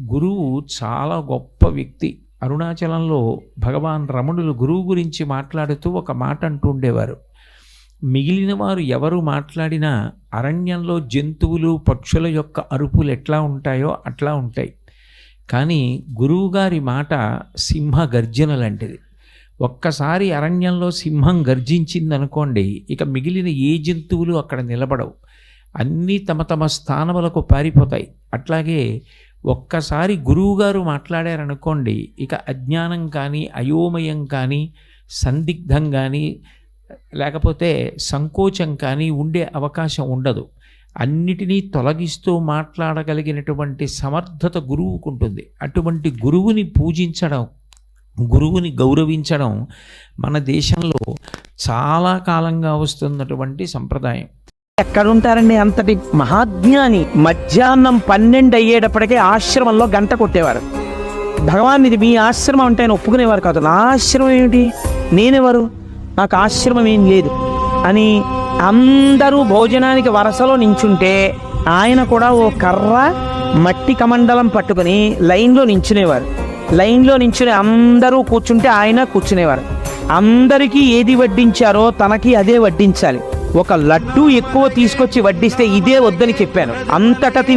గురువు చాలా గొప్ప వ్యక్తి. అరుణాచలంలో భగవాన్ రమణులు గురువు గురించి మాట్లాడుతూ ఒక మాట అంటూ ఉండేవారు. మిగిలిన వారు ఎవరు మాట్లాడినా అరణ్యంలో జంతువులు పక్షుల యొక్క అరుపులు ఎట్లా ఉంటాయో అట్లా ఉంటాయి. కానీ గురువుగారి మాట సింహ గర్జన లాంటిది. ఒక్కసారి అరణ్యంలో సింహం గర్జించిందనుకోండి ఇక మిగిలిన ఏ జంతువులు అక్కడ నిలబడవు. అన్నీ తమ తమ స్థానములకు పారిపోతాయి. అట్లాగే ఒక్కసారి గురువుగారు మాట్లాడారనుకోండి ఇక అజ్ఞానం కానీ అయోమయం కానీ సందిగ్ధం కానీ లేకపోతే సంకోచం కానీ ఉండే అవకాశం ఉండదు. అన్నిటినీ తొలగిస్తూ మాట్లాడగలిగినటువంటి సమర్థత గురువుకు ఉంటుంది అటువంటి గురువుని పూజించడం గురువుని గౌరవించడం మన దేశంలో చాలా కాలంగా వస్తున్నటువంటి సంప్రదాయం. ఎక్కడుంటారండి అంతటి మహాజ్ఞాని? మధ్యాహ్నం పన్నెండు అయ్యేటప్పటికే ఆశ్రమంలో గంట కొట్టేవారు. భగవాన్ ఇది మీ ఆశ్రమం అంటే ఆయన ఒప్పుకునేవారు కాదు. నా ఆశ్రమం ఏమిటి? నేనెవరు? నాకు ఆశ్రమం ఏం లేదు. అని అందరూ భోజనానికి వరసలో నించుంటే ఆయన కూడా ఓ కర్ర మట్టి కమండలం పట్టుకుని లైన్లో నించునేవారు. లైన్లో నించుని అందరూ కూర్చుంటే ఆయన కూర్చునేవారు. అందరికీ ఏది వడ్డించారో తనకి అదే వడ్డించాలి. ఒక లడ్డు ఎక్కువ తీసుకొచ్చి వడ్డిస్తే ఇదే వద్దని చెప్పాను. అంతటా తిని